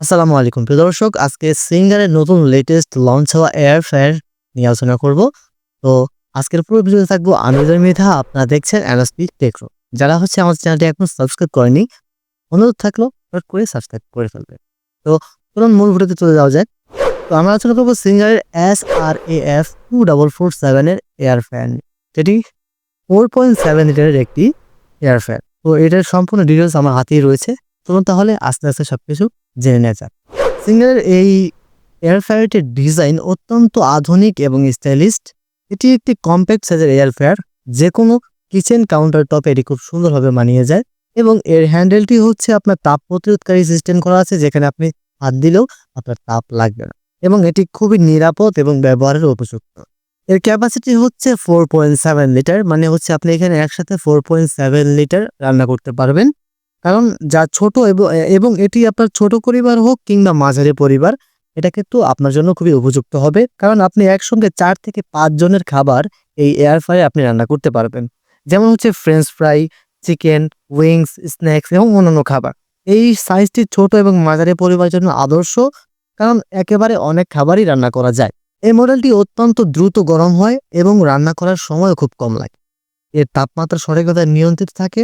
আসসালামু আলাইকুম। প্রিয় দর্শক, আজকে সিঙ্গারের নতুন লেটেস্ট লঞ্চ হওয়া এয়ার ফায়ার নিয়ে আলোচনা করব। তো আজকের পুরো ভিডিওতে থাকব আনুদের মেধা। আপনারা দেখছেন এনএসপি টেকরো যারা হচ্ছে আমার চ্যানেলটি এখন সাবস্ক্রাইব করেনি, অনুরোধ থাকল করে সাবস্ক্রাইব করে ফেলবে তো চলুন মূল ভিডিওতে চলে যাওয়া যাক। তো আমরা আলোচনা করব সিঙ্গারের S R A F two double four সেভেনের এয়ার ফ্যান যেটি ফোর পয়েন্ট সেভেন লিটারের একটি এয়ার ফ্যান তো এটার সম্পূর্ণ ডিটেলস আমার হাতেই রয়েছে। চলুন তাহলে আস্তে আস্তে সব কিছু জেনে নেওয়া যাক। সিঙ্গারের এই এয়ার ফ্রায়ারটির ডিজাইন অত্যন্ত আধুনিক এবং স্টাইলিস্ট। এটি একটি কম্প্যাক্ট সাইজের এয়ার ফ্রায়ার যে কোনো কিচেন কাউন্টার টপে এটি খুব সুন্দরভাবে মানিয়ে যায় এবং এর হ্যান্ডেলটি হচ্ছে আপনার তাপ প্রতিরোধকারী সিস্টেম করা আছে, যেখানে আপনি হাত দিলেও আপনার তাপ লাগবে না এবং এটি খুবই নিরাপদ এবং ব্যবহারের উপযুক্ত। এর ক্যাপাসিটি হচ্ছে ফোর পয়েন্ট সেভেন লিটার মানে হচ্ছে আপনি এখানে একসাথে ফোর পয়েন্ট সেভেন লিটার রান্না করতে পারবেন। কারণ যা ছোট এবং- এটি আপনার ছোট পরিবার হোক কিংবা মাঝারি পরিবার, এটা কিন্তু আপনার জন্য খুবই উপযুক্ত হবে। কারণ আপনি একসঙ্গে চার থেকে পাঁচ জনের খাবার এই এয়ার ফ্রাই আপনি রান্না করতে পারবেন। যেমন হচ্ছে French fry chicken wings snacks এবং অন্যান্য খাবার। এই সাইজটি ছোট এবং মাঝারি পরিবারের জন্য আদর্শ, কারণ একেবারে অনেক খাবারই রান্না করা যায়। এই মডেলটি অত্যন্ত দ্রুত গরম হয় এবং রান্না করার সময় খুব কম লাগে। এর তাপমাত্রা সঠিকভাবে নিয়ন্ত্রিত থাকে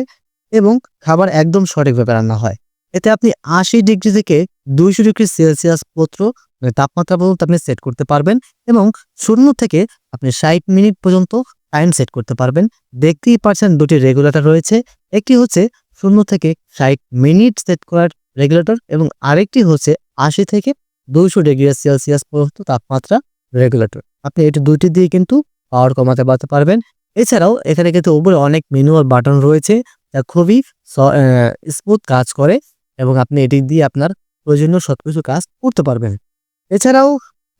এবং খাবার একদম সঠিকভাবে রান্না হয়। এতে আপনি আশি ডিগ্রি থেকে দুইশো ডিগ্রি সেলসিয়াস পত্র মানে তাপমাত্রা পর্যন্ত আপনি সেট করতে পারবেন এবং শূন্য থেকে আপনি ষাট মিনিট পর্যন্ত টাইম সেট করতে পারবেন। দেখতেই পাচ্ছেন দুটি রেগুলেটর রয়েছে। একটি হচ্ছে শূন্য থেকে ষাট মিনিট সেট করার রেগুলেটর এবং আরেকটি হচ্ছে আশি থেকে দুইশো ডিগ্রি সেলসিয়াস পর্যন্ত তাপমাত্রা রেগুলেটর। আপনি এটি দুইটি দিয়ে কিন্তু পাওয়ার কমাতে পারতে পারবেন। এছাড়াও এখানে কিন্তু উপরে অনেক মেনু বাটন রয়েছে। খুবই স্মুথ কাজ করে এবং আপনি এটি দিয়ে আপনার প্রয়োজনীয় সব কিছু কাজ করতে পারবেন। এছাড়াও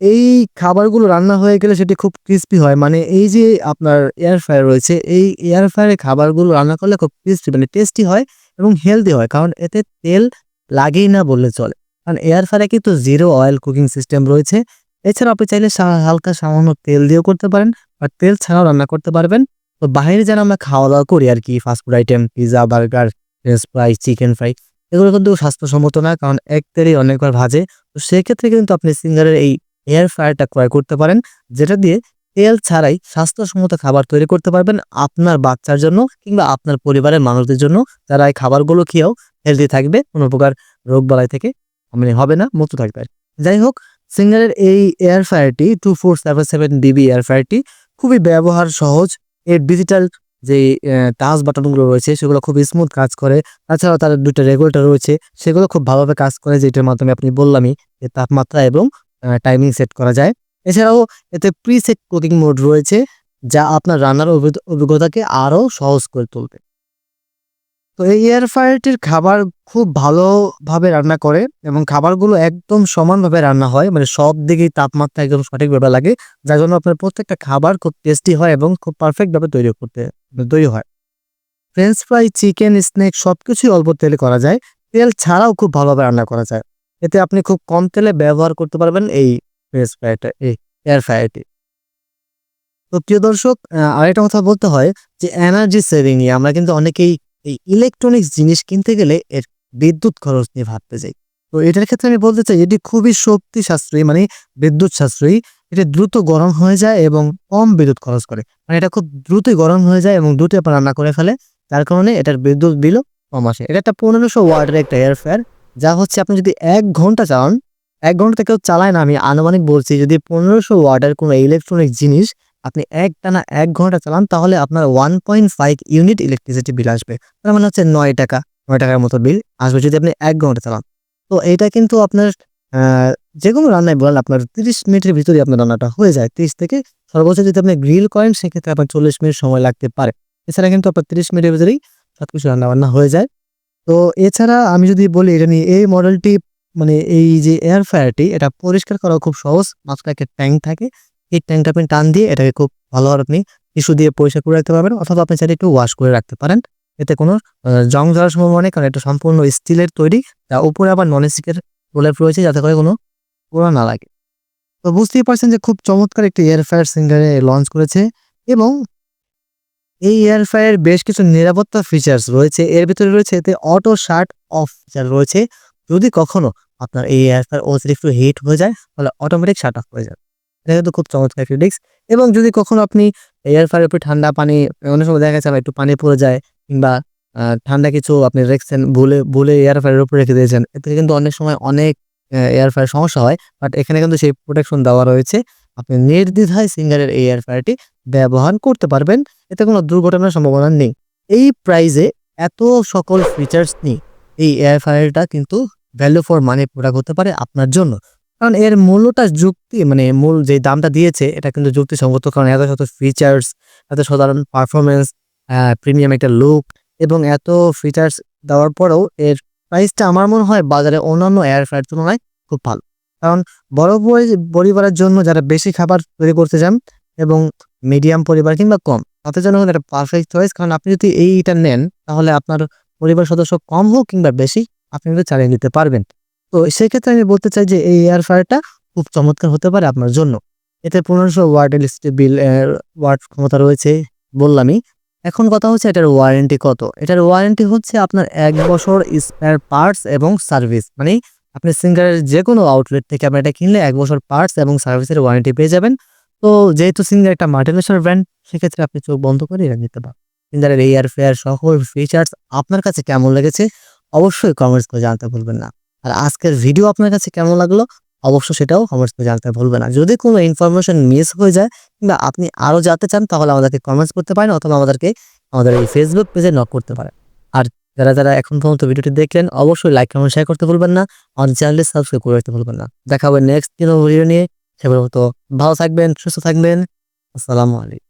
এই খাবারগুলো রান্না হয়ে গেলে সেটি খুব ক্রিস্পি হয়। মানে এই যে আপনার এয়ার ফ্রায়ার রয়েছে, এই এয়ার ফ্রায়ারে খাবারগুলো রান্না করলে খুব ক্রিস্পি মানে টেস্টি হয় এবং হেলদি হয়, কারণ এতে তেল লাগেই না বললে চলে। কারণ এয়ার ফ্রায়ারে কিন্তু জিরো অয়েল কুকিং সিস্টেম রয়েছে। এছাড়া আপনি চাইলে হালকা সামান্য তেল দিয়েও করতে পারেন আর তেল ছাড়াও রান্না করতে পারবেন। তো বাইরে যেন আমরা খাওয়া দাওয়া করি আর কি fast food item pizza burger French fry chicken fry এগুলো কিন্তু স্বাস্থ্যসম্মত না, কারণ এক তেলেই অনেকবার ভাজে। তো সেক্ষেত্রে কিন্তু আপনি সিঙ্গারের এই এয়ার ফ্রায়ারটা ক্রয় করতে পারেন, যেটা দিয়ে তেল ছাড়াই স্বাস্থ্যসম্মত খাবার তৈরি করতে পারবেন আপনার বাচ্চার জন্য কিংবা আপনার পরিবারের মানুষদের জন্য। যারা এই খাবারগুলো খেয়েও হেলদি থাকবে, কোনো প্রকার রোগ বালাই থেকে মানে হবে না, মুক্ত থাকবে যাই হোক, সিঙ্গারের এই air ফ্রায়ারটি two four seven seven DB air ফ্রায়ারটি খুবই ব্যবহার সহজ এর ডিজিটাল যে টাচ বাটনগুলো রয়েছে, সেগুলো খুব স্মুথ কাজ করে। তাছাড়াও তার দুটা রেগুলেটর রয়েছে, সেগুলো খুব ভালোভাবে কাজ করে, যেটার মাধ্যমে আপনি বললামই যে, তাপমাত্রা এবং টাইমিং সেট করা যায়। এছাড়াও এতে প্রি সেট কুকিং মোড রয়েছে, যা আপনার রান্নার অভিজ্ঞ- অভিজ্ঞতাকে আরও সহজ করে তুলবে। তো এই এয়ার ফ্রায়ারটির খাবার খুব ভালোভাবে রান্না করে এবং খাবারগুলো একদম সমানভাবে রান্না হয় মানে সব দিকেই তাপমাত্রা একদম সঠিকভাবে লাগে, যার জন্য আপনার প্রত্যেকটা খাবার খুব টেস্টি হয় এবং খুব পারফেক্টভাবে তৈরি করতে, তৈরি হয়। ফ্রেঞ্চ ফ্রাই চিকেন স্ন্যাক সব কিছুই অল্প তেলে করা যায়। তেল ছাড়াও খুব ভালোভাবে রান্না করা যায়। এতে আপনি খুব কম তেলে ব্যবহার করতে পারবেন এই ফ্রেঞ্চ ফ্রাইটা এই এয়ার ফ্রায়ারটি তো প্রিয় দর্শক আরেকটা কথা বলতে হয় যে এনার্জি সেভিং নিয়ে আমরা কিন্তু অনেকেই এই ইলেকট্রনিক্স জিনিস কিনতে গেলে এর বিদ্যুৎ খরচ নিয়ে ভাবতে যাই তো এটার ক্ষেত্রে আমি বলতে চাই, এটি খুবই শক্তি সাশ্রয়ী মানে বিদ্যুৎ সাশ্রয়ী এটা দ্রুত গরম হয়ে যায় এবং কম বিদ্যুৎ খরচ করে। মানে এটা খুব দ্রুতই গরম হয়ে যায় এবং দ্রুতই আপনার রান্না করে ফেলে যার কারণে এটার বিদ্যুৎ বিলও কম আসে। এটা একটা পনেরোশো ওয়াটের একটা এয়ার ফেয়ার যা হচ্ছে আপনি যদি এক ঘণ্টা চালান, এক ঘণ্টা কেউ চালায় না, আমি আনুমানিক বলছি, যদি পনেরোশো ওয়াটের কোনো ইলেকট্রনিক জিনিস আপনি এক টানা এক ঘণ্টা চালান, তাহলে আপনার one point five unit electricity bill আসবে। তার মানে হচ্ছে নয় টাকা, নয় টাকার মতো বিল আসবে যদি আপনি এক ঘণ্টা চালান। তো এটা কিন্তু আপনার যে কোনো রান্নায় বলেন আপনার তিরিশ মিনিটের ভিতরে আপনার রান্নাটা হয়ে যায়। তিরিশ থেকে সর্বোচ্চ যদি আপনি গ্রিল করেন, সেক্ষেত্রে আপনার চল্লিশ মিনিট সময় লাগতে পারে। এছাড়া কিন্তু আপনার তিরিশ মিনিটের ভিতরেই সবকিছু রান্না বান্না হয়ে যায়। তো এছাড়া আমি যদি বলি, এটা নিয়ে এই মডেলটি মানে এই যে এয়ার ফ্রায়ারটি এটা পরিষ্কার করা খুব সহজ। মাত্র একটা ট্যাঙ্ক থাকে। এই ট্যাঙ্কটা আপনি টান দিয়ে এটাকে খুব ভালোভাবে আপনি টিস্যু দিয়ে পরিষ্কার করে রাখতে পারবেন, অথবা আপনি চাইলে একটু ওয়াশ করে রাখতে পারেন। এতে কোনো জং ধরার সম্ভাবনা নেই, কারণ এটা সম্পূর্ণ স্টিলের তৈরি। যা উপরে আবার নন স্টিকের প্রলেপ রয়েছে যাতে করে কোনো পোড়া না লাগে। তো বুঝতেই পারছেন যে খুব চমৎকার একটি এয়ার ফ্রায়ার সিঙ্গারে লঞ্চ করেছে এবং এই এয়ার ফ্রায়ার বেশ কিছু নিরাপত্তা ফিচার্স রয়েছে। এর ভিতরে রয়েছে এতে অটো শার্ট অফ ফিচার রয়েছে। যদি কখনো আপনার এই এয়ার ফ্রায়ার অতিরিক্ত হিট হয়ে যায়, তাহলে অটোমেটিক শার্ট অফ হয়ে যাবে। এটা কিন্তু খুব চমৎকার একটি ডিস্ক এবং যদি কখনো আপনি এয়ার ফ্রায়ারের উপরে ঠান্ডা পানি, অনেক সময় দেখা যাচ্ছে একটু পানি পড়ে যায় কিংবা ঠান্ডা কিছু আপনি রেখেছেন, ভুলে ভুলে এয়ার ফ্রায়ারের উপরে রেখে দিয়েছেন, এতে কিন্তু অনেক সময় অনেক এয়ার ফ্রায়ার সমস্যা হয়। বাট এখানে কিন্তু সেই প্রোটেকশন দেওয়া রয়েছে। আপনি নির্দ্বিধায় সিঙ্গারের এই এয়ার ফ্রায়ারটি ব্যবহার করতে পারবেন। এতে কোনো দুর্ঘটনার সম্ভাবনা নেই। এই প্রাইজে এত সকল ফিচার্স নিয়ে এই এয়ার ফ্রায়ারটা কিন্তু ভ্যালু ফর মানি প্রোডাক্ট হতে পারে আপনার জন্য। কারণ এর মূল্যটা যুক্তি মানে মূল যে দামটা দিয়েছে, এটা কিন্তু যুক্তিসঙ্গত। কারণ এত শত ফিচার্স এত সাধারণ পারফরমেন্স প্রিমিয়াম একটা লুক এবং এত ফিচার্স দেওয়ার পরেও এর প্রাইসটা আমার মনে হয় বাজারে অন্যান্য এয়ার ফ্রায়ার তুলনায় খুব ভালো। কারণ বড় পরি- পরিবারের জন্য যারা বেশি খাবার তৈরি করতে চান এবং মিডিয়াম পরিবার কিংবা কম, তাদের জন্য একটা পারফেক্ট চয়েস কারণ আপনি যদি এইটা নেন, তাহলে আপনার পরিবার সদস্য কম হোক কিংবা বেশি, আপনি কিন্তু চালিয়ে নিতে পারবেন। তো সেক্ষেত্রে আমি বলতে চাই যে এই এয়ার ফ্রায়ারটা খুব চমৎকার হতে পারে আপনার জন্য। এতে পনেরোশো ওয়ার্ডের স্টেবিল ওয়ার্ড ক্ষমতা রয়েছে বললামই। এখন কথা হচ্ছে এটার ওয়ারেন্টি কত? এটার ওয়ারেন্টি হচ্ছে আপনার এক বছর স্পেয়ার পার্টস এবং সার্ভিস মানে আপনি সিঙ্গারের যে কোনো আউটলেট থেকে আপনি এটা কিনলে এক বছর পার্টস এবং সার্ভিসের ওয়ারেন্টি পেয়ে যাবেন। তো যেহেতু সিঙ্গার একটা মাল্টিনেশনাল ব্র্যান্ড সেক্ষেত্রে আপনি চোখ বন্ধ করে এটা নিতে পারেন। সিঙ্গারের এয়ার ফেয়ার সকল ফিচার্স আপনার কাছে কেমন লেগেছে, অবশ্যই কমেন্টস করে জানতে ভুলবেন না। আর আজকের ভিডিও আপনার কাছে কেমন লাগল? অবশ্যই সেটাও কমেন্টস করে জানতে ভুলবেন না। যদি কোনো ইনফরমেশন মিস হয়ে যায় কিংবা আপনি আরও জানতে চান, তাহলে আমাদেরকে কমেন্টস করতে পারেন অথবা আমাদেরকে আমাদের এই ফেসবুক পেজে নক করতে পারেন। আর যারা যারা এখন পর্যন্ত ভিডিওটি দেখলেন, অবশ্যই লাইক কমেন্ট শেয়ার করতে ভুলবেন না। আমাদের চ্যানেলটি সাবস্ক্রাইব করে রাখতে ভুলবেন না। দেখা হবে নেক্সট দিনও ভিডিও নিয়ে। সেবার মতো ভালো থাকবেন, সুস্থ থাকবেন। আসসালামু আলাইকুম।